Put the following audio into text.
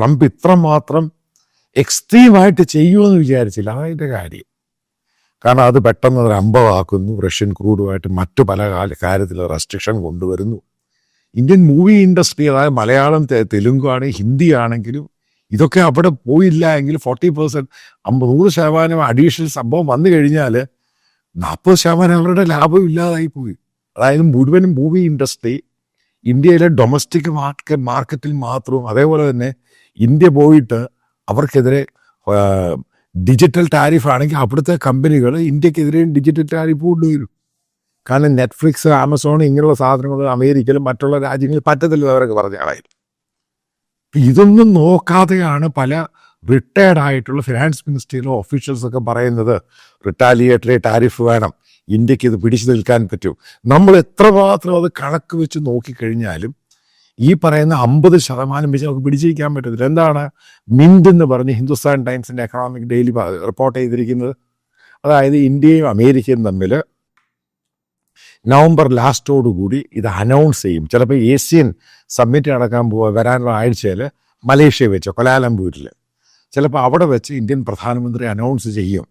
Trump ഇത്രമാത്രം എക്സ്ട്രീമായിട്ട് ചെയ്യുമെന്ന് വിചാരിച്ചില്ല. അതിന്റെ കാര്യം. കാരണം അത് പെട്ടെന്ന് ഒരു അമ്പവാക്കുന്നു. റഷ്യൻ ക്രൂഡുമായിട്ട് മറ്റു പല കാര്യത്തിൽ റെസ്ട്രിക്ഷൻ കൊണ്ടുവരുന്നു. ഇന്ത്യൻ മൂവി ഇൻഡസ്ട്രി അതായത് മലയാളം തെലുങ്കു തെലുങ്കാണ് ഹിന്ദി ആണെങ്കിലും ഇതൊക്കെ അവിടെ പോയില്ല എങ്കിൽ ഫോർട്ടി പെർസെന്റ് അമ്പത് നൂറ് ശതമാനം അഡീഷണൽ സംഭവം വന്നു കഴിഞ്ഞാൽ നാൽപ്പത് ശതമാനം അവരുടെ ലാഭം ഇല്ലാതായി പോയി അതായത് മുഴുവൻ മൂവി ഇൻഡസ്ട്രി ഇന്ത്യയിലെ ഡൊമസ്റ്റിക് മാർക്കറ്റ് മാർക്കറ്റിൽ മാത്രവും അതേപോലെ തന്നെ ഇന്ത്യ പോയിട്ട് അവർക്കെതിരെ ഡിജിറ്റൽ ടാരിഫ് ആണെങ്കിൽ അവിടുത്തെ കമ്പനികൾ ഇന്ത്യക്കെതിരെയും ഡിജിറ്റൽ ടാരിഫ് കൊണ്ടുവരും. കാരണം നെറ്റ്ഫ്ലിക്സ് ആമസോൺ ഇങ്ങനെയുള്ള സാധനങ്ങൾ അമേരിക്കയിലും മറ്റുള്ള രാജ്യങ്ങളിൽ പറ്റത്തില്ല അവരൊക്കെ പറഞ്ഞ ആളായി. ഇതൊന്നും നോക്കാതെയാണ് പല റിട്ടയർഡ് ആയിട്ടുള്ള ഫിനാൻസ് മിനിസ്ട്രിയിലെ ഓഫീഷ്യൽസൊക്കെ പറയുന്നത് റിട്ടാലിയേറ്ററി ടാരിഫ് വേണം. ഇന്ത്യയ്ക്ക് ഇത് പിടിച്ചു നിൽക്കാൻ പറ്റൂ. നമ്മൾ എത്രമാത്രം അത് കണക്ക് വെച്ച് നോക്കിക്കഴിഞ്ഞാലും ഈ പറയുന്ന അമ്പത് ശതമാനം വെച്ച് നമുക്ക് പിടിച്ചിരിക്കാൻ പറ്റത്തില്ല. എന്താണ്? മിൻഡ് എന്ന് പറഞ്ഞ് ഹിന്ദുസ്ഥാൻ ടൈംസിന്റെ എക്കണോമിക് ഡെയിലി റിപ്പോർട്ട് ചെയ്തിരിക്കുന്നത്. അതായത് ഇന്ത്യയും അമേരിക്കയും തമ്മിൽ നവംബർ ലാസ്റ്റോടുകൂടി ഇത് അനൗൺസ് ചെയ്യും. ചിലപ്പോൾ ഏഷ്യൻ സമ്മിറ്റ് നടക്കാൻ പോവാ വരാനുള്ള ആഴ്ചയിൽ മലേഷ്യ വെച്ച് കൊലാലംപൂരിൽ ചിലപ്പോൾ അവിടെ വെച്ച് ഇന്ത്യൻ പ്രധാനമന്ത്രി അനൗൺസ് ചെയ്യും.